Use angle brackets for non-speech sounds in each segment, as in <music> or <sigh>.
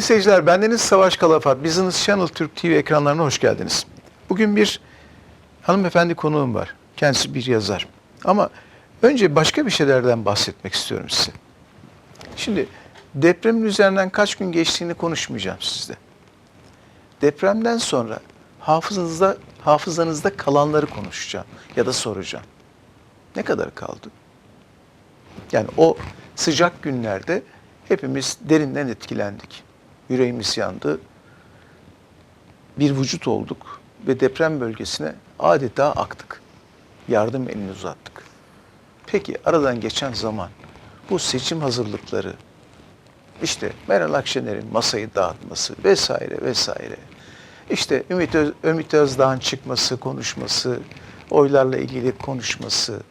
Sevgili seyirciler, bendeniz Savaş Kalafat. Business Channel Türk TV ekranlarına hoş geldiniz. Bugün bir hanımefendi konuğum var. Kendisi bir yazar. Ama önce başka bir şeylerden bahsetmek istiyorum size. Şimdi depremin üzerinden kaç gün geçtiğini konuşmayacağım sizle. Depremden sonra hafızanızda hafızanızda kalanları konuşacağım ya da soracağım. Ne kadar kaldı? Yani o sıcak günlerde hepimiz derinden etkilendik. Yüreğimiz yandı. Bir vücut olduk ve deprem bölgesine adeta aktık. Yardım elini uzattık. Peki aradan geçen zaman bu seçim hazırlıkları, işte Meral Akşener'in masayı dağıtması vesaire vesaire. İşte Ümit, Öz, Ümit Özdağ'ın çıkması, konuşması, oylarla ilgili konuşması.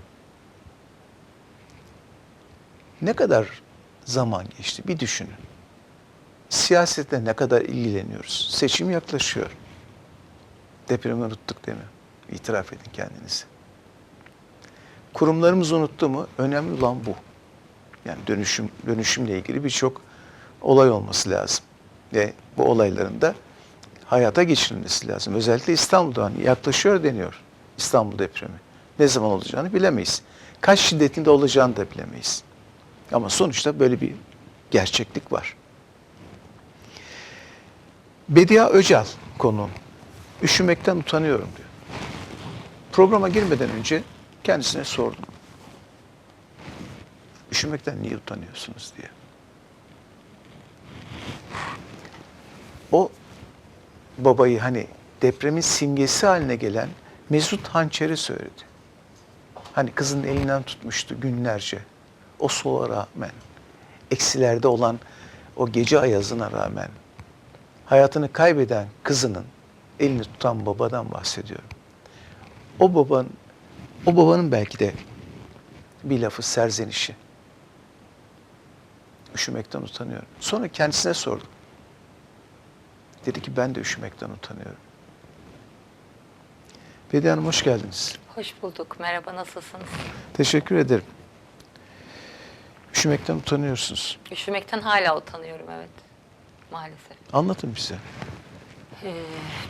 Ne kadar zaman geçti bir düşünün. Siyasetle ne kadar ilgileniyoruz? Seçim yaklaşıyor. Depremi unuttuk değil mi? İtiraf edin kendinize. Kurumlarımız unuttu mu? Önemli olan bu. Yani dönüşüm dönüşümle ilgili birçok olay olması lazım. Ve bu olayların da hayata geçirilmesi lazım. Özellikle İstanbul'da hani yaklaşıyor deniyor İstanbul depremi. Ne zaman olacağını bilemeyiz. Kaç şiddetinde olacağını da bilemeyiz. Ama sonuçta böyle bir gerçeklik var. Bedia Öcal konuğum. Üşümekten utanıyorum diyor. Programa girmeden önce kendisine sordum. Üşümekten niye utanıyorsunuz diye. O babayı hani depremin simgesi haline gelen Mesut Hançer'i söyledi. Hani kızın elinden tutmuştu günlerce. O soğuğa rağmen, eksilerde olan o gece ayazına rağmen hayatını kaybeden kızının elini tutan babadan bahsediyorum. O babanın, o babanın belki de bir lafı serzenişi. Üşümekten utanıyorum. Sonra kendisine sordum. Dedi ki ben de üşümekten utanıyorum. Bediye Hanım hoş geldiniz. Hoş bulduk. Merhaba, nasılsınız? Teşekkür ederim. Üşümekten utanıyorsunuz. Üşümekten hala utanıyorum, evet. Maalesef. Anlatın bize. Ee,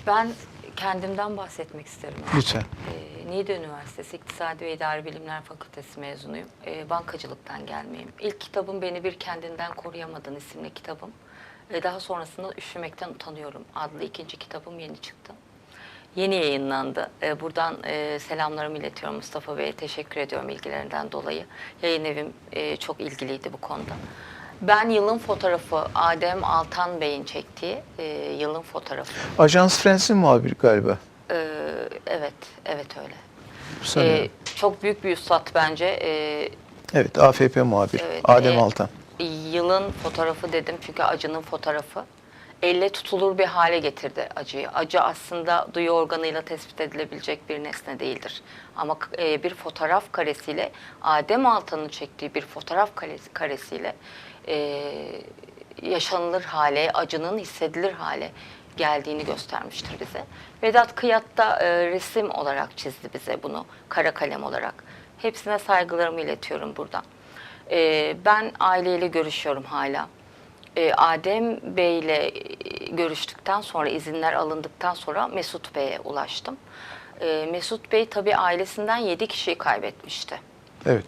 ben kendimden bahsetmek isterim. Lütfen. Ee, Niğde Üniversitesi İktisadi ve İdari Bilimler Fakültesi mezunuyum. Ee, bankacılıktan gelmeyim. İlk kitabım Beni Bir Kendinden Koruyamadın isimli kitabım. Ve daha sonrasında Üşümekten Utanıyorum adlı ikinci kitabım yeni çıktı. Yeni yayınlandı. Ee, buradan e, selamlarımı iletiyorum Mustafa Bey'e. Teşekkür ediyorum ilgilerinden dolayı. Yayın evim e, çok ilgiliydi bu konuda. Ben yılın fotoğrafı Adem Altan Bey'in çektiği e, yılın fotoğrafı. Ajans Fransız muhabiri galiba. Ee, evet, evet öyle. Sanıyorum. Ee, çok büyük bir üstad bence. Ee, evet, AFP muhabiri. evet, Adem e, Altan. Yılın fotoğrafı dedim çünkü acının fotoğrafı. Elle tutulur bir hale getirdi acıyı. Acı aslında duyu organıyla tespit edilebilecek bir nesne değildir. Ama e, bir fotoğraf karesiyle, Adem Altan'ın çektiği bir fotoğraf karesi, karesiyle e, yaşanılır hale, acının hissedilir hale geldiğini göstermiştir bize. Vedat Kıyat da e, resim olarak çizdi bize bunu, kara kalem olarak. Hepsine saygılarımı iletiyorum buradan. E, ben aileyle görüşüyorum hala. E, Adem Bey ile e, görüştükten sonra, izinler alındıktan sonra Mesut Bey'e ulaştım. E, Mesut Bey tabii ailesinden 7 kişiyi kaybetmişti. Evet.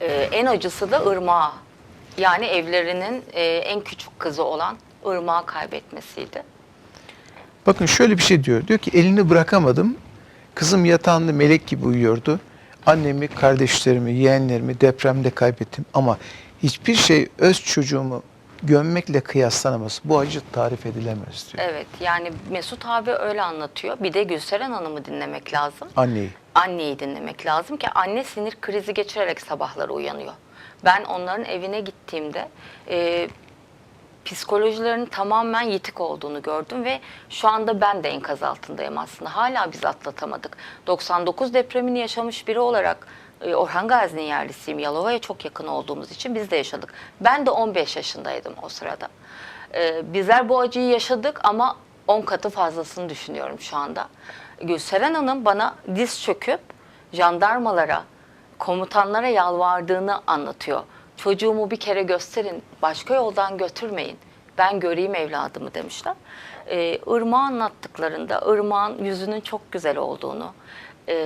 Ee, en acısı da Irmak'ı. Yani evlerinin e, en küçük kızı olan Irmak'ı kaybetmesiydi. Bakın şöyle bir şey diyor. Diyor ki elini bırakamadım. Kızım yatağında melek gibi uyuyordu. Annemi, kardeşlerimi, yeğenlerimi depremde kaybettim. Ama hiçbir şey öz çocuğumu gömmekle kıyaslanamaz. Bu acı tarif edilemez diyor. Evet yani Mesut abi öyle anlatıyor. Bir de Gülseren Hanım'ı dinlemek lazım. Anneyi. Anneyi dinlemek lazım ki anne sinir krizi geçirerek sabahları uyanıyor. Ben onların evine gittiğimde e, psikolojilerinin tamamen yitik olduğunu gördüm ve şu anda ben de enkaz altındayım aslında. Hala biz atlatamadık. 99 depremini yaşamış biri olarak e, Orhan Gazi'nin yerlisiyim. Yalova'ya çok yakın olduğumuz için biz de yaşadık. Ben de 15 yaşındaydım o sırada. E, bizler bu acıyı yaşadık ama 10 katı fazlasını düşünüyorum şu anda. Gülseren Hanım bana diz çöküp jandarmalara, komutanlara yalvardığını anlatıyor. Çocuğumu bir kere gösterin, başka yoldan götürmeyin. Ben göreyim evladımı demişler. Ee, Irmak'ı anlattıklarında Irmak'ın yüzünün çok güzel olduğunu, e,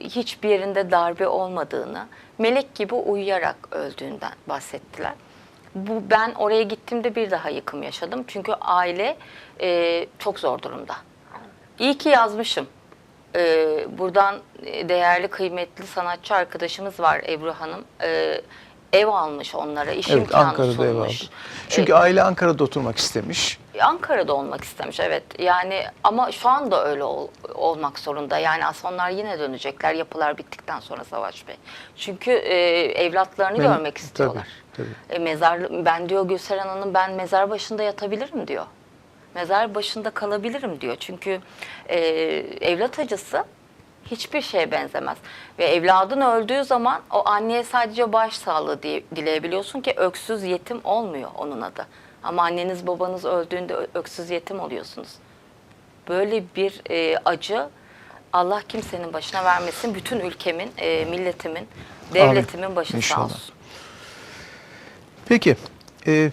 hiçbir yerinde darbe olmadığını, melek gibi uyuyarak öldüğünden bahsettiler. Bu ben oraya gittiğimde bir daha yıkım yaşadım. Çünkü aile e, çok zor durumda. İyi ki yazmışım. Ee, buradan e, değerli kıymetli sanatçı arkadaşımız var Ebru Hanım. Ee, ev almış onlara, iş Evet imkanı Ankara'da ev aldı. sunmuş. Çünkü aile Ankara'da oturmak istemiş. Ee, Ankara'da olmak istemiş evet. Yani ama şu anda öyle ol- olmak zorunda. Yani aslında onlar yine dönecekler yapılar bittikten sonra Savaş Bey. Çünkü e, evlatlarını Ben- görmek istiyorlar. tabii, E, mezar ben diyor Gülseren Hanım ben mezar başında yatabilirim diyor. Mezar başında kalabilirim diyor. Çünkü e, evlat acısı hiçbir şeye benzemez. Ve evladın öldüğü zaman o anneye sadece başsağlığı diye dileyebiliyorsun ki öksüz yetim olmuyor onun adı. Ama anneniz babanız öldüğünde öksüz yetim oluyorsunuz. Böyle bir e, acı Allah kimsenin başına vermesin. Bütün ülkemin, e, milletimin, devletimin başı sağ olsun. Peki, e,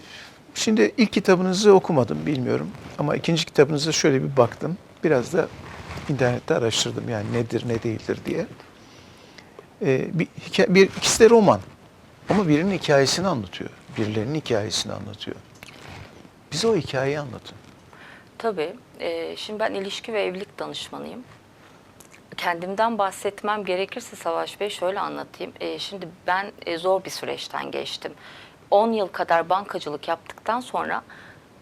şimdi ilk kitabınızı okumadım bilmiyorum ama ikinci kitabınıza şöyle bir baktım. Biraz da internette araştırdım yani nedir ne değildir diye. E, bir, hikaye, bir ikisi de roman ama birinin hikayesini anlatıyor. Birilerinin hikayesini anlatıyor. Bize o hikayeyi anlatın. Tabii. Ee, şimdi ben ilişki ve evlilik danışmanıyım. Kendimden bahsetmem gerekirse Savaş Bey şöyle anlatayım. Ee, şimdi ben e, zor bir süreçten geçtim. 10 yıl kadar bankacılık yaptıktan sonra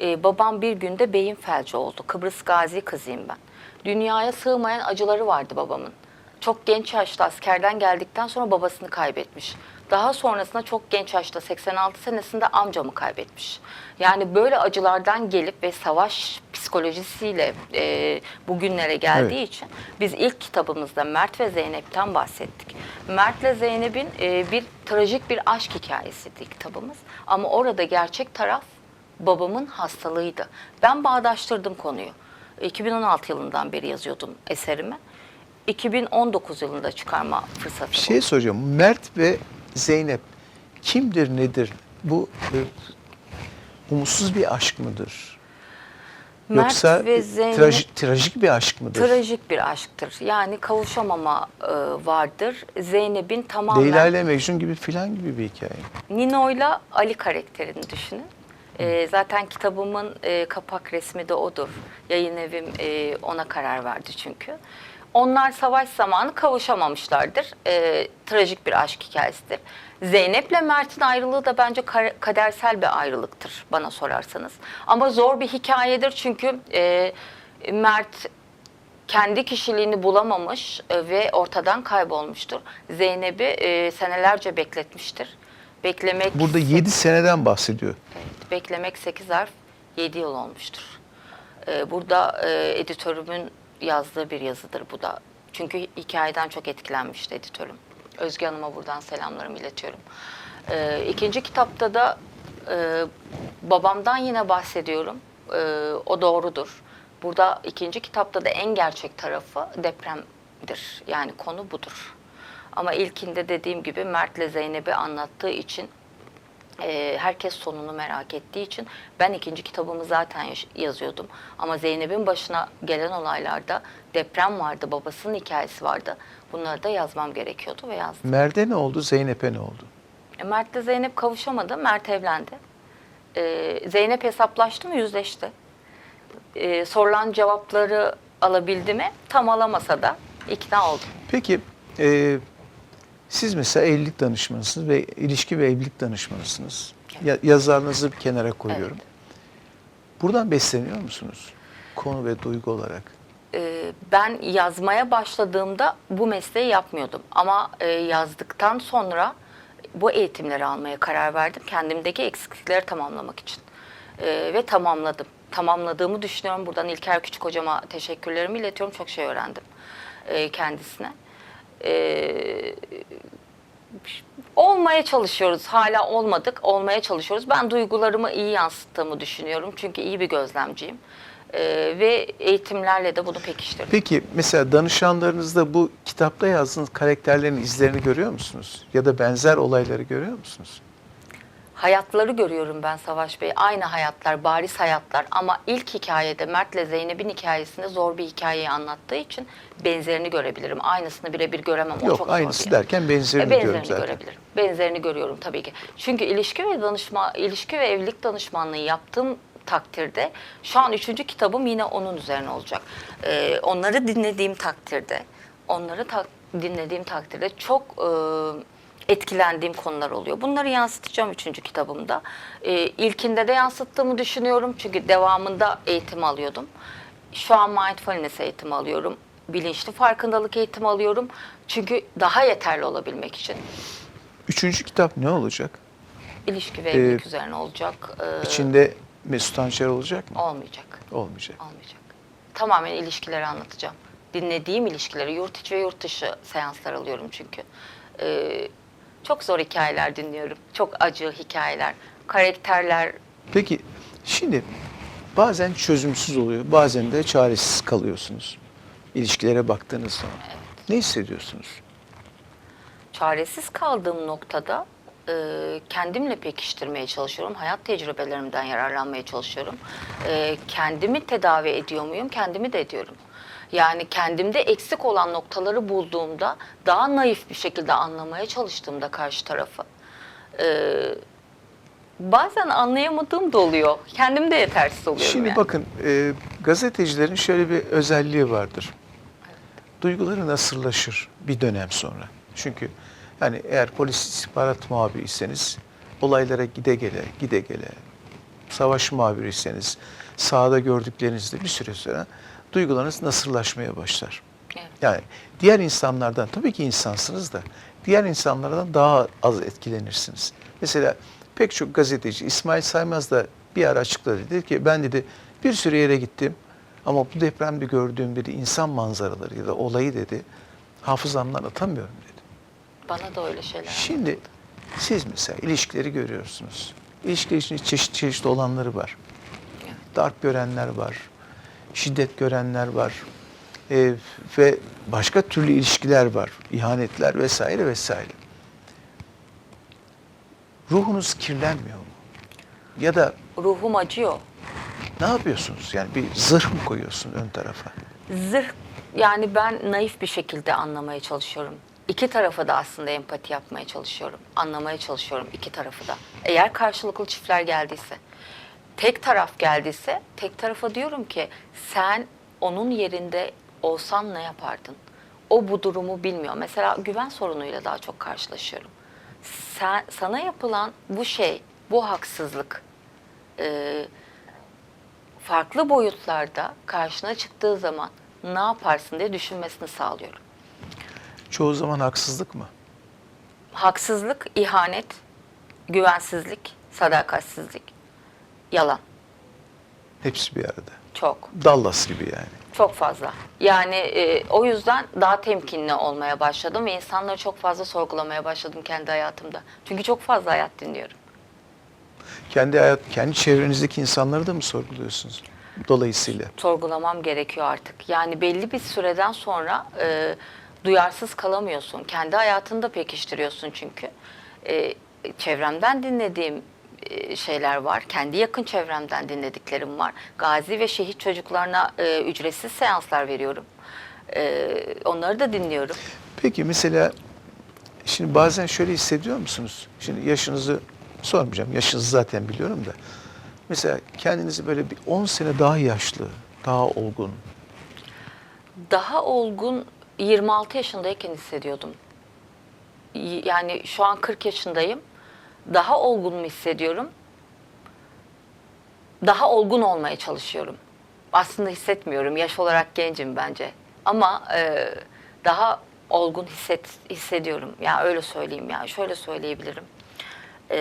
e, babam bir günde beyin felci oldu. Kıbrıs Gazi kızıyım ben. Dünyaya sığmayan acıları vardı babamın. Çok genç yaşta askerden geldikten sonra babasını kaybetmiş. Daha sonrasında çok genç yaşta 86 senesinde amcamı kaybetmiş. Yani böyle acılardan gelip ve savaş psikolojisiyle e, bugünlere geldiği Evet. için biz ilk kitabımızda Mert ve Zeynep'ten bahsettik. Mert'le Zeynep'in e, bir trajik bir aşk hikayesiydi kitabımız. Ama orada gerçek taraf babamın hastalığıydı. Ben bağdaştırdım konuyu. 2016 yılından beri yazıyordum eserimi. 2019 yılında çıkarma fırsatı Bir şey soracağım. Mert ve Zeynep kimdir nedir? Bu e, umutsuz bir aşk mıdır? Mert Yoksa ve Zeynep trajik, trajik bir aşk mıdır? trajik bir aşktır. Yani kavuşamama e, vardır. Zeynep'in tamamen Leyla ile Mecnun gibi filan gibi bir hikaye. Nino'yla Ali karakterini düşünün. E, zaten kitabımın e, kapak resmi de odur. Yayın evim e, ona karar verdi çünkü. Onlar savaş zamanı kavuşamamışlardır. E, trajik bir aşk hikayesidir. Zeynep'le Mert'in ayrılığı da bence kadersel bir ayrılıktır bana sorarsanız. Ama zor bir hikayedir çünkü e, Mert kendi kişiliğini bulamamış e, ve ortadan kaybolmuştur. Zeynep'i e, senelerce bekletmiştir. Beklemek Burada 7 seneden bahsediyor. Evet, beklemek 8 harf 7 yıl olmuştur. Ee, burada e, editörümün yazdığı bir yazıdır bu da. Çünkü hikayeden çok etkilenmişti editörüm. Özge Hanım'a buradan selamlarımı iletiyorum. Ee, ikinci kitapta da e, babamdan yine bahsediyorum. Ee, o doğrudur. Burada ikinci kitapta da en gerçek tarafı depremdir. Yani konu budur. Ama ilkinde dediğim gibi Mert'le Zeynep'i anlattığı için e, herkes sonunu merak ettiği için ben ikinci kitabımı zaten yazıyordum. Ama Zeynep'in başına gelen olaylarda deprem vardı, babasının hikayesi vardı. Bunları da yazmam gerekiyordu ve yazdım. Mert'e ne oldu, Zeynep'e ne oldu? E, Mert'le Zeynep kavuşamadı, Mert evlendi. E, Zeynep hesaplaştı mı, yüzleşti. E, sorulan cevapları alabildi mi? Tam alamasa da ikna oldu. Peki e, siz mesela evlilik danışmanısınız ve ilişki ve evlilik danışmanısınız. Ya, yazarınızı bir kenara koyuyorum. Buradan besleniyor musunuz? Konu ve duygu olarak. e, ben yazmaya başladığımda bu mesleği yapmıyordum. Ama e, yazdıktan sonra bu eğitimleri almaya karar verdim. Kendimdeki eksiklikleri tamamlamak için. Ee, ve tamamladım. Tamamladığımı düşünüyorum. Buradan İlker Küçük hocama teşekkürlerimi iletiyorum. Çok şey öğrendim e, kendisine. Ee, olmaya çalışıyoruz. Hala olmadık. Olmaya çalışıyoruz. Ben duygularımı iyi yansıttığımı düşünüyorum. Çünkü iyi bir gözlemciyim. Ee, ve eğitimlerle de bunu pekiştirdim. Peki mesela danışanlarınızda bu kitapta yazdığınız karakterlerin izlerini görüyor musunuz? Ya da benzer olayları görüyor musunuz? Hayatları görüyorum ben Savaş Bey. Aynı hayatlar, bariz hayatlar ama ilk hikayede Mert'le Zeynep'in hikayesinde zor bir hikayeyi anlattığı için benzerini görebilirim. Aynısını birebir göremem. O Yok çok aynısı zor derken benzerini, E, diyorum benzerini zaten. görebilirim. Benzerini görüyorum tabii ki. Çünkü ilişki ve danışma, ilişki ve evlilik danışmanlığı yaptığım takdirde şu an üçüncü kitabım yine onun üzerine olacak. Ee, onları dinlediğim takdirde, onları tak- dinlediğim takdirde çok e, etkilendiğim konular oluyor. Bunları yansıtacağım üçüncü kitabımda. Ee, ilkinde de yansıttığımı düşünüyorum çünkü devamında eğitim alıyordum. Şu an mindfulness eğitimi alıyorum. Bilinçli farkındalık eğitimi alıyorum. Çünkü daha yeterli olabilmek için. Üçüncü kitap ne olacak? İlişki ve evlilik Ee, üzerine olacak. Ee, İçinde Mesut Hançer olacak mı? olmayacak. Olmayacak. Olmayacak. Tamamen ilişkileri anlatacağım. Dinlediğim ilişkileri, yurt içi ve yurt dışı seanslar alıyorum çünkü. Ee, çok zor hikayeler dinliyorum. Çok acı hikayeler. Karakterler Peki şimdi bazen çözümsüz oluyor, bazen de çaresiz kalıyorsunuz. İlişkilere baktığınız zaman. Ne hissediyorsunuz? çaresiz kaldığım noktada e, kendimle pekiştirmeye çalışıyorum. Hayat tecrübelerimden yararlanmaya çalışıyorum. E, kendimi tedavi ediyor muyum? Kendimi de ediyorum. Yani kendimde eksik olan noktaları bulduğumda daha naif bir şekilde anlamaya çalıştığımda karşı tarafı e, bazen anlayamadığım da oluyor. Kendim de yetersiz oluyorum Şimdi yani. bakın e, gazetecilerin şöyle bir özelliği vardır. Duyguları nasırlaşır bir dönem sonra. Çünkü yani eğer polis istihbarat muhabiriyseniz olaylara gide gele, gide gele, savaş muhabiriyseniz sahada gördüklerinizde bir süre sonra duygularınız nasırlaşmaya başlar. Evet. Yani diğer insanlardan tabii ki insansınız da diğer insanlardan daha az etkilenirsiniz. Mesela pek çok gazeteci İsmail Saymaz da bir ara açıkladı dedi ki ben dedi bir sürü yere gittim ama bu depremde gördüğüm dedi insan manzaraları ya da olayı dedi hafızamdan atamıyorum dedi. Bana da öyle şeyler. Şimdi siz mesela ilişkileri görüyorsunuz. İlişkiler için çeşit çeşit olanları var. Darp görenler var, şiddet görenler var Ee, ve başka türlü ilişkiler var, ihanetler vesaire vesaire. Ruhunuz kirlenmiyor mu? Ya da Ruhum acıyor. ne yapıyorsunuz? Yani bir zırh mı koyuyorsun ön tarafa? Zırh yani ben naif bir şekilde anlamaya çalışıyorum. İki tarafa da aslında empati yapmaya çalışıyorum. Anlamaya çalışıyorum iki tarafı da. Eğer karşılıklı çiftler geldiyse, tek taraf geldiyse tek tarafa diyorum ki sen onun yerinde olsan ne yapardın? O bu durumu bilmiyor. Mesela güven sorunuyla daha çok karşılaşıyorum. Sen, sana yapılan bu şey, bu haksızlık, e, farklı boyutlarda karşına çıktığı zaman ne yaparsın diye düşünmesini sağlıyorum. Çoğu zaman haksızlık mı? Haksızlık, ihanet, güvensizlik, sadakatsizlik, yalan. Hepsi bir arada. Çok, Dallas gibi yani. çok fazla. Yani e, o yüzden daha temkinli olmaya başladım ve insanları çok fazla sorgulamaya başladım kendi hayatımda. Çünkü çok fazla hayat dinliyorum. Kendi hayat, kendi çevrenizdeki insanları da mı sorguluyorsunuz? Dolayısıyla. sorgulamam gerekiyor artık. Yani belli bir süreden sonra e, duyarsız kalamıyorsun. Kendi hayatını da pekiştiriyorsun çünkü. E, çevremden dinlediğim şeyler var. Kendi yakın çevremden dinlediklerim var. Gazi ve şehit çocuklarına e, ücretsiz seanslar veriyorum. E, onları da dinliyorum. Peki mesela şimdi bazen şöyle hissediyor musunuz? Şimdi yaşınızı sormayacağım. Yaşınızı zaten biliyorum da. Mesela kendinizi böyle bir 10 sene daha yaşlı, daha olgun. Daha olgun 26 yaşındayken hissediyordum. Yani şu an 40 yaşındayım. Daha olgun mu hissediyorum? Daha olgun olmaya çalışıyorum. Aslında hissetmiyorum. Yaş olarak gencim bence. Ama e, daha olgun hisset, hissediyorum. Ya öyle söyleyeyim ya. Şöyle söyleyebilirim. e,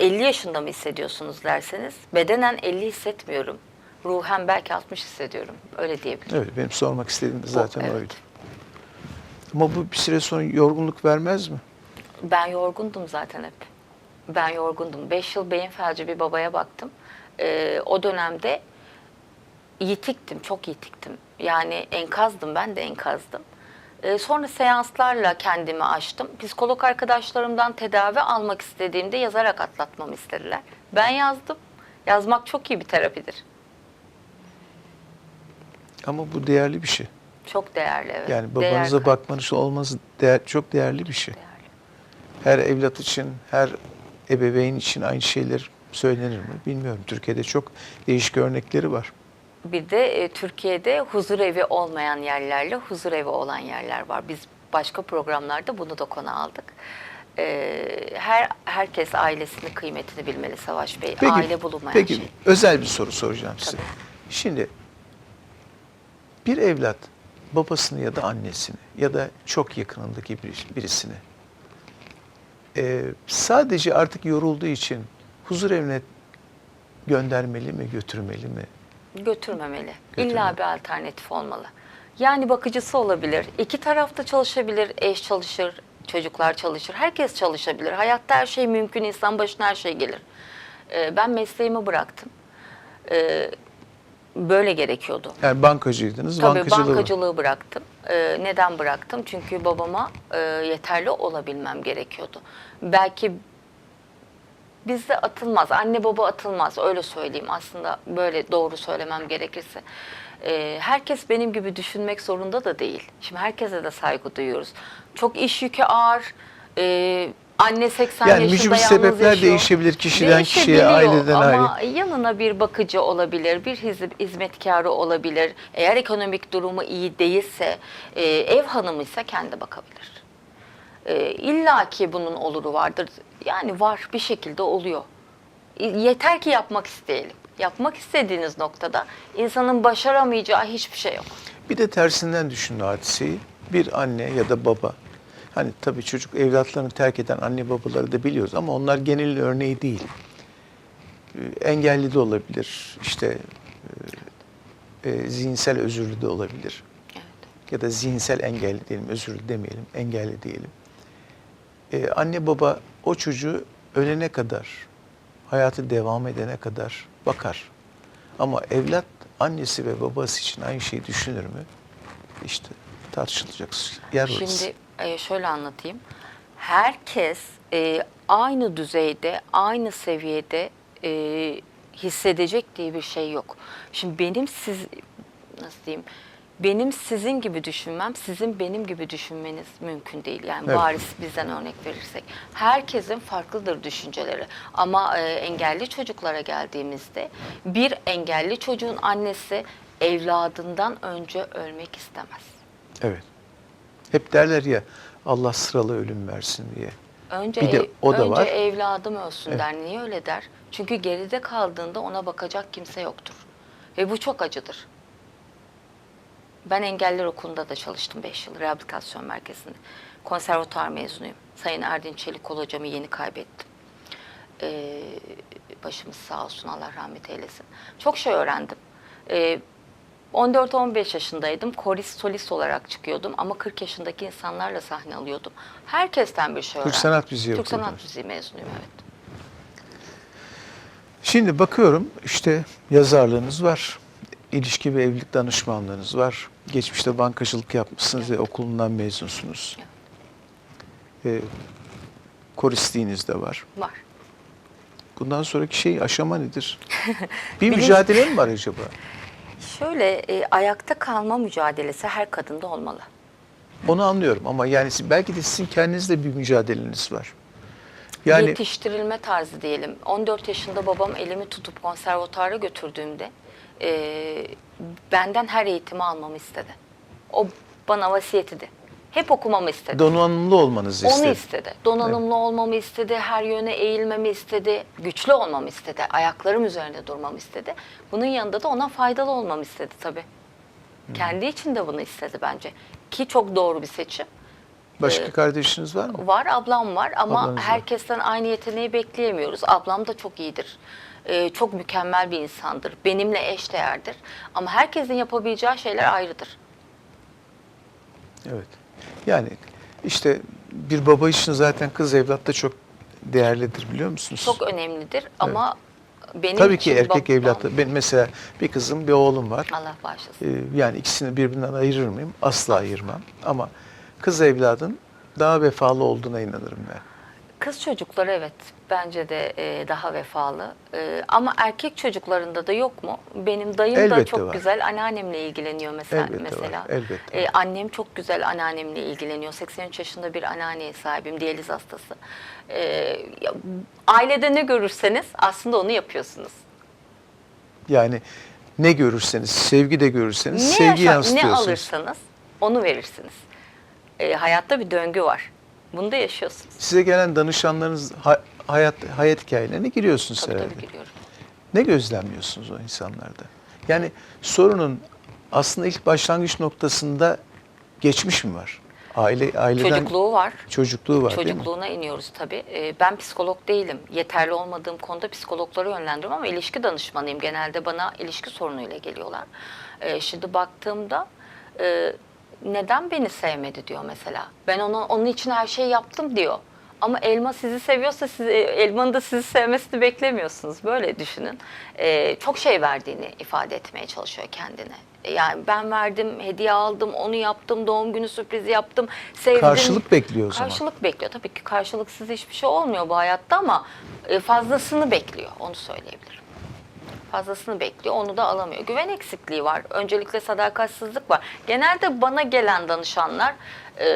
50 yaşında mı hissediyorsunuz derseniz bedenen 50 hissetmiyorum. Ruhen belki 60 hissediyorum. Öyle diyebilirim. Evet, benim sormak istediğim de zaten evet. oydu. Ama bu bir süre sonra yorgunluk vermez mi? Ben yorgundum zaten hep. Ben yorgundum. 5 yıl beyin felci bir babaya baktım. Ee, o dönemde yitiktim, çok yitiktim. Yani enkazdım, ben de enkazdım. Ee, sonra seanslarla kendimi aştım. Psikolog arkadaşlarımdan tedavi almak istediğimde yazarak atlatmamı istediler. Ben yazdım. Yazmak çok iyi bir terapidir. Ama bu değerli bir şey. Çok değerli evet. Yani babanıza kat- bakmanız olması değer, çok değerli bir şey. değerli. Her evlat için, her ebeveyn için aynı şeyler söylenir mi bilmiyorum. Türkiye'de çok değişik örnekleri var. Bir de e, Türkiye'de huzur evi olmayan yerlerle huzur evi olan yerler var. Biz başka programlarda bunu da konu aldık. E, her Herkes ailesinin kıymetini bilmeli Savaş Bey. Aile bulunmayan peki şey. özel bir soru soracağım size. Tabii. Şimdi bir evlat babasını ya da annesini ya da çok yakınındaki bir- birisini e, sadece artık yorulduğu için huzur evine göndermeli mi, götürmeli mi? Götürmemeli. Götürmemeli. İlla bir alternatif olmalı. Yani bakıcısı olabilir. İki tarafta çalışabilir. Eş çalışır, çocuklar çalışır. Herkes çalışabilir. Hayatta her şey mümkün. İnsan başına her şey gelir. E, ben mesleğimi bıraktım. E, böyle gerekiyordu. Yani bankacıydınız, Tabii bankacılığı. bankacılığı bıraktım. Ee, neden bıraktım? Çünkü babama e, yeterli olabilmem gerekiyordu. Belki bizde atılmaz, anne baba atılmaz öyle söyleyeyim aslında böyle doğru söylemem gerekirse. Ee, herkes benim gibi düşünmek zorunda da değil. Şimdi herkese de saygı duyuyoruz. Çok iş yükü ağır. Ee, anne 80 Yani yaşında yalnız sebepler yaşıyor. değişebilir kişiden kişiye, aileden ama aileye. yanına bir bakıcı olabilir, bir hiz- hizmetkarı olabilir. Eğer ekonomik durumu iyi değilse, e, ev hanımı ise kendi bakabilir. E, İlla ki bunun oluru vardır. Yani var bir şekilde oluyor. E, Yeter ki yapmak isteyelim. Yapmak istediğiniz noktada insanın başaramayacağı hiçbir şey yok. Bir de tersinden düşünün hadiseyi. Bir anne ya da baba, hani tabii çocuk evlatlarını terk eden anne babaları da biliyoruz ama onlar genel örneği değil. Ee, Engelli de olabilir, işte e, e, zihinsel özürlü de olabilir. Evet. Ya da zihinsel engelli diyelim, özürlü demeyelim, engelli diyelim. Ee, anne baba o çocuğu ölene kadar, hayatı devam edene kadar bakar. Ama evlat annesi ve babası için aynı şeyi düşünür mü? İşte tartışılacak yer orası. Şimdi e, şöyle anlatayım. Herkes e, aynı düzeyde, aynı seviyede e, hissedecek diye bir şey yok. Şimdi benim siz nasıl diyeyim? Benim sizin gibi düşünmem, sizin benim gibi düşünmeniz mümkün değil. Yani Evet. bariz bizden örnek verirsek. Herkesin farklıdır düşünceleri. Ama e, engelli çocuklara geldiğimizde bir engelli çocuğun annesi evladından önce ölmek istemez. Evet. Hep derler ya Allah sıralı ölüm versin diye. Önce, Bir de ev- o da önce var. evladım ölsün Evet. der. Niye öyle der? Çünkü geride kaldığında ona bakacak kimse yoktur. Ve bu çok acıdır. Ben engeller okulunda da çalıştım 5 yıl rehabilitasyon merkezinde. Konservatuar mezunuyum. Sayın Erdinç Çelikkol hocamı yeni kaybettim. Ee, başımız sağ olsun Allah rahmet eylesin. Çok şey öğrendim. Ee, 14-15 yaşındaydım. Korist, solist olarak çıkıyordum ama 40 yaşındaki insanlarla sahne alıyordum. Herkesten bir şey Türk öğrendim. sanat müziği Türk sanat okudunuz. müziği mezunuyum evet. Şimdi bakıyorum işte yazarlığınız var. ilişki ve evlilik danışmanlığınız var. Geçmişte bankacılık yapmışsınız ve okulundan mezunsunuz. Ee, koristliğiniz de var. Var. Bundan sonraki şey aşama nedir? <laughs> Bir mücadele mi var acaba? Şöyle e, ayakta kalma mücadelesi her kadında olmalı. Onu anlıyorum ama yani siz- belki de sizin kendinizde bir mücadeleniz var. Yani Yetiştirilme tarzı diyelim. 14 yaşında babam elimi tutup konservatuara götürdüğümde e, benden her eğitimi almamı istedi. O bana vasiyetiydi. Hep okumamı istedi. donanımlı olmanızı Onu istedi. istedi. Donanımlı olmamı istedi, her yöne eğilmemi istedi, güçlü olmamı istedi, ayaklarım üzerinde durmamı istedi. Bunun yanında da ona faydalı olmamı istedi tabii. Kendi için de bunu istedi bence. Ki çok doğru bir seçim. Başka Ee, kardeşiniz var mı? Var ablam var ama Ablanız var. herkesten aynı yeteneği bekleyemiyoruz. Ablam da çok iyidir. Ee, çok mükemmel bir insandır. Benimle eşdeğerdir. Ama herkesin yapabileceği şeyler ayrıdır. Evet. Yani işte bir baba için zaten kız evlat da çok değerlidir biliyor musunuz? Çok önemlidir ama benim Tabii ki erkek babam- evlat. da- Ben mesela bir kızım bir oğlum var. Allah bağışlasın. Ee, yani ikisini birbirinden ayırır mıyım? Asla ayırmam. Ama kız evladın daha vefalı olduğuna inanırım ben. Kız çocukları evet bence de e, daha vefalı. E, ama erkek çocuklarında da yok mu? Benim dayım da Elbette çok var. güzel anneannemle ilgileniyor mesela. Elbette var, mesela. elbette E, var. annem çok güzel anneannemle ilgileniyor. 83 yaşında bir anneanneye sahibim, diyaliz hastası. E, ya, ailede ne görürseniz aslında onu yapıyorsunuz. Yani ne görürseniz, sevgi de görürseniz Ne, sevgi yaşa- ne yansıtıyorsunuz. alırsanız onu verirsiniz. E, hayatta bir döngü var. Bunu da yaşıyorsunuz. Size gelen danışanlarınız ha- hayat hayat hikayelerine giriyorsunuz Tabii herhalde. tabii giriyorum. Ne gözlemliyorsunuz o insanlarda? Yani sorunun aslında ilk başlangıç noktasında geçmiş mi var? Aile aileden Çocukluğu var. çocukluğu var? Çocukluğuna iniyoruz tabii. Ee, Ben psikolog değilim. Yeterli olmadığım konuda psikologları yönlendiriyorum ama ilişki danışmanıyım. Genelde bana ilişki sorunuyla geliyorlar. Ee, Şimdi baktığımda e, neden beni sevmedi diyor mesela. Ben ona, onun için her şeyi yaptım diyor. Ama elma sizi seviyorsa siz, e, elmanın da sizi sevmesini beklemiyorsunuz. Böyle düşünün. Ee, çok şey verdiğini ifade etmeye çalışıyor kendine. Yani ben verdim, hediye aldım, onu yaptım, doğum günü sürprizi yaptım, sevdim. Karşılık bekliyor o zaman. Karşılık bekliyor. Tabii ki karşılıksız hiçbir şey olmuyor bu hayatta ama e, fazlasını bekliyor. Onu söyleyebilirim. Fazlasını bekliyor. Onu da alamıyor. Güven eksikliği var. Öncelikle sadakatsizlik var. Genelde bana gelen danışanlar e,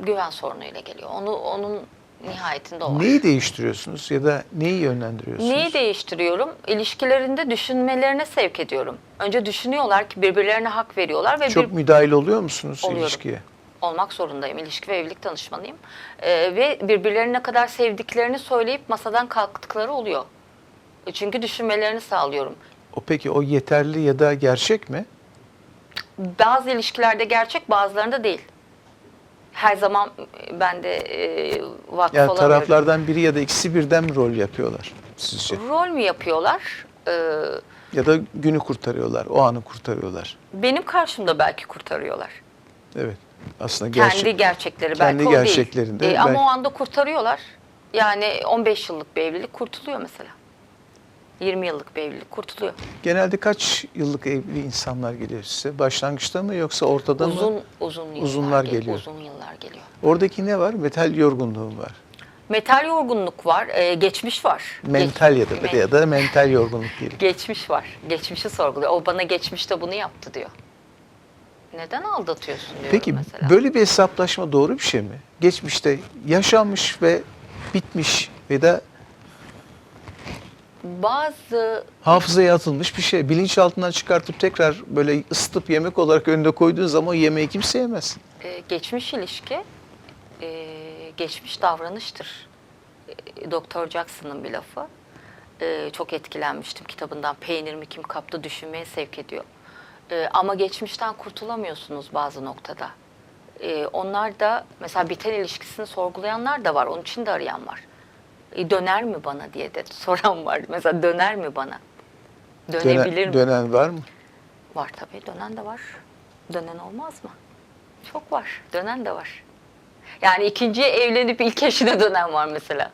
güven sorunuyla geliyor. Onu onun nihayetinde o. Neyi değiştiriyorsunuz ya da neyi yönlendiriyorsunuz? Neyi değiştiriyorum? İlişkilerinde düşünmelerine sevk ediyorum. Önce düşünüyorlar ki birbirlerine hak veriyorlar ve Çok bir, müdahil oluyor musunuz Oluyorum. ilişkiye? olmak zorundayım. İlişki ve evlilik danışmanıyım. Ee, ve birbirlerini ne kadar sevdiklerini söyleyip masadan kalktıkları oluyor. E, Çünkü düşünmelerini sağlıyorum. O peki o yeterli ya da gerçek mi? Bazı ilişkilerde gerçek, bazılarında değil. Her zaman e, ben de e, vakıf Yani olamıyorum. taraflardan biri ya da ikisi birden rol yapıyorlar sizce? Rol mü yapıyorlar? Ee, Ya da günü kurtarıyorlar, o anı kurtarıyorlar. benim karşımda belki kurtarıyorlar. Evet. Aslında gerçek. Kendi gerçekleri kendi belki o değil. gerçeklerinde E, ama belki- o anda kurtarıyorlar. Yani 15 yıllık bir evlilik kurtuluyor mesela. 20 yıllık bir evlilik kurtuluyor. Genelde kaç yıllık evli insanlar geliyor size? Başlangıçta mı yoksa ortada mı? uzun uzun yıllar Uzunlar gel- geliyor. Uzun yıllar geliyor. Oradaki ne var? Metal yorgunluğu var. Metal yorgunluk var, e, geçmiş var. Mental ya da Geç- ya da mental yorgunluk diyelim. <laughs> Geçmiş var. Geçmişi sorguluyor. O bana geçmişte bunu yaptı diyor. Neden aldatıyorsun diyorum Peki mesela. böyle bir hesaplaşma doğru bir şey mi? Geçmişte yaşanmış ve bitmiş ve de Bazı hafızaya atılmış bir şey. Bilinçaltından çıkartıp tekrar böyle ısıtıp yemek olarak önüne koyduğun zaman o yemeği kimse yemez. e, geçmiş ilişki e, geçmiş davranıştır. E, Doktor Jackson'ın bir lafı. E, çok etkilenmiştim kitabından. Peynir mi kim kaptı düşünmeye sevk ediyor. E, ama geçmişten kurtulamıyorsunuz bazı noktada. E, onlar da mesela biten ilişkisini sorgulayanlar da var. Onun için de arayan var. E, döner mi bana diye de soran var. Mesela döner mi bana? Dönebilir Dönen, mi? dönen var mı? Var tabii dönen de var. Dönen olmaz mı? Çok var. Dönen de var. Yani ikinciye evlenip ilk eşine dönen var mesela.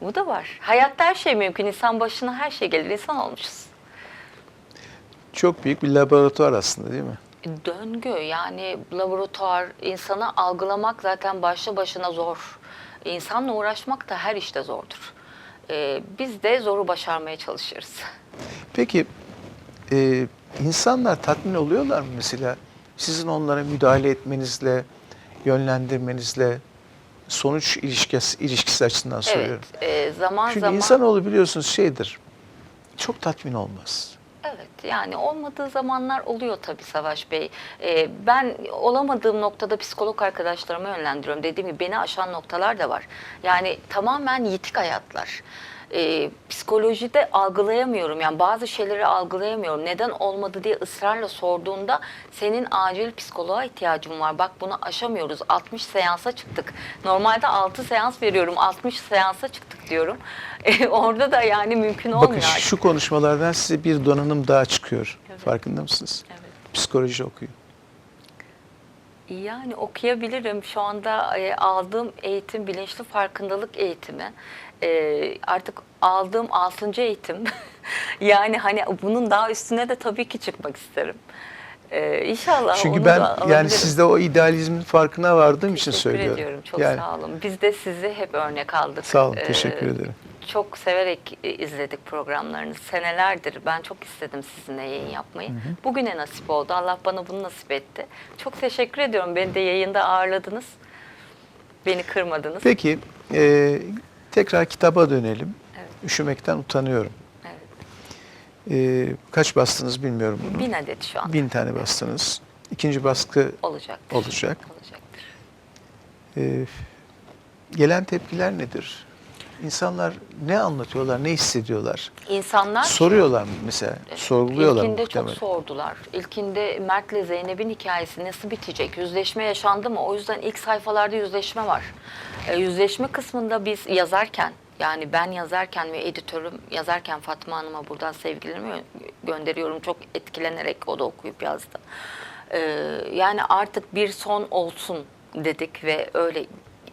Bu da var. Hayatta her şey mümkün. İnsan başına her şey gelir. İnsan olmuşuz. Çok büyük bir laboratuvar aslında değil mi? Döngü yani laboratuvar insanı algılamak zaten başlı başına zor. İnsanla uğraşmak da her işte zordur. Ee, biz de zoru başarmaya çalışıyoruz. Peki e, insanlar tatmin oluyorlar mı mesela? Sizin onlara müdahale etmenizle, yönlendirmenizle sonuç ilişkisi, ilişkisi açısından soruyorum. Evet, e, zaman Çünkü zaman... insanoğlu biliyorsunuz şeydir, çok tatmin olmaz. Evet yani olmadığı zamanlar oluyor tabii Savaş Bey. Ee, ben olamadığım noktada psikolog arkadaşlarıma yönlendiriyorum. Dediğim gibi beni aşan noktalar da var. Yani tamamen yitik hayatlar. E, psikolojide algılayamıyorum. Yani bazı şeyleri algılayamıyorum. Neden olmadı diye ısrarla sorduğunda senin acil psikoloğa ihtiyacın var. Bak bunu aşamıyoruz. 60 seansa çıktık. Normalde 6 seans veriyorum. 60 seansa çıktık diyorum. E, <laughs> orada da yani mümkün olmuyor. Bakın şu konuşmalardan size bir donanım daha çıkıyor. Evet. Farkında mısınız? Evet. Psikoloji okuyun. Yani okuyabilirim. Şu anda e, aldığım eğitim bilinçli farkındalık eğitimi. E, artık aldığım altıncı eğitim. <laughs> yani hani bunun daha üstüne de tabii ki çıkmak isterim. E, inşallah Çünkü ben yani sizde o idealizmin farkına vardığım için Teşekkür söylüyorum. ediyorum. Çok yani, sağ olun. Biz de sizi hep örnek aldık. Sağ olun. E, Teşekkür ederim. Çok severek e, izledik programlarınızı. Senelerdir ben çok istedim sizinle yayın yapmayı. Bugüne nasip oldu. Allah bana bunu nasip etti. Çok teşekkür ediyorum. Beni de yayında ağırladınız. Beni kırmadınız. Peki e, tekrar kitaba dönelim. Evet. Üşümekten utanıyorum. Evet. E, kaç bastınız bilmiyorum bunu. Bin adet şu an Bin tane bastınız. İkinci baskı olacaktır. olacak. Olacaktır. e, gelen tepkiler nedir? İnsanlar ne anlatıyorlar, ne hissediyorlar? İnsanlar Soruyorlar mı mesela? Sorguluyorlar İlkinde çok muhtemelen? sordular. İlkinde Mert'le Zeynep'in hikayesi nasıl bitecek? Yüzleşme yaşandı mı? O yüzden ilk sayfalarda yüzleşme var. E, yüzleşme kısmında biz yazarken yani ben yazarken ve editörüm yazarken Fatma Hanım'a buradan sevgilerimi gö- gönderiyorum. Çok etkilenerek o da okuyup yazdı. E, yani artık bir son olsun dedik ve öyle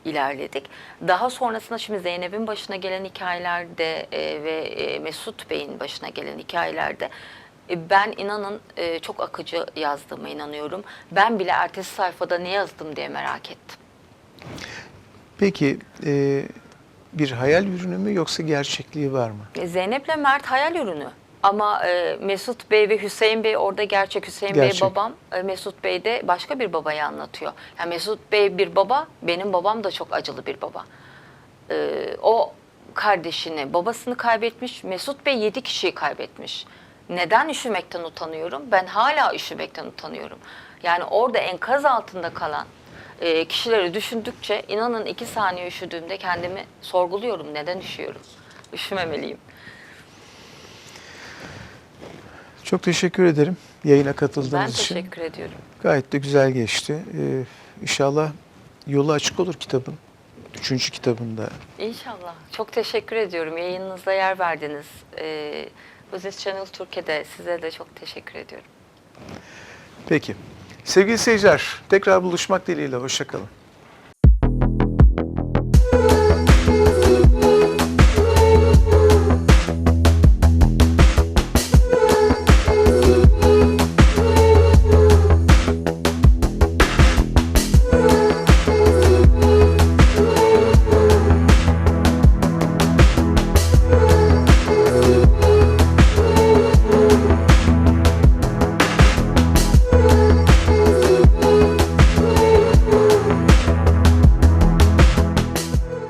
ilerledik. Daha sonrasında şimdi Zeynep'in başına gelen hikayelerde e, ve e, Mesut Bey'in başına gelen hikayelerde e, ben inanın e, çok akıcı yazdığıma inanıyorum. Ben bile ertesi sayfada ne yazdım diye merak ettim. Peki e, bir hayal ürünü mü yoksa gerçekliği var mı? Zeynep'le Mert hayal ürünü. Ama e, Mesut Bey ve Hüseyin Bey orada gerçek. Hüseyin Gerçek. Bey babam, e, Mesut Bey de başka bir babayı anlatıyor. Yani Mesut Bey bir baba, benim babam da çok acılı bir baba. E, o kardeşini, babasını kaybetmiş. Mesut Bey yedi kişiyi kaybetmiş. Neden üşümekten utanıyorum? Ben hala üşümekten utanıyorum. Yani orada enkaz altında kalan e, kişileri düşündükçe inanın iki saniye üşüdüğümde kendimi sorguluyorum. Neden üşüyorum? Üşümemeliyim. Çok teşekkür ederim yayına Ben katıldığınız için. teşekkür ediyorum. Gayet de güzel geçti. Ee, inşallah yolu açık olur kitabın. Üçüncü kitabında. İnşallah. Çok teşekkür ediyorum. Yayınınızda yer verdiniz. Ee, Business Channel Türkiye'de size de çok teşekkür ediyorum. Peki. Sevgili seyirciler, tekrar buluşmak dileğiyle. Hoşçakalın.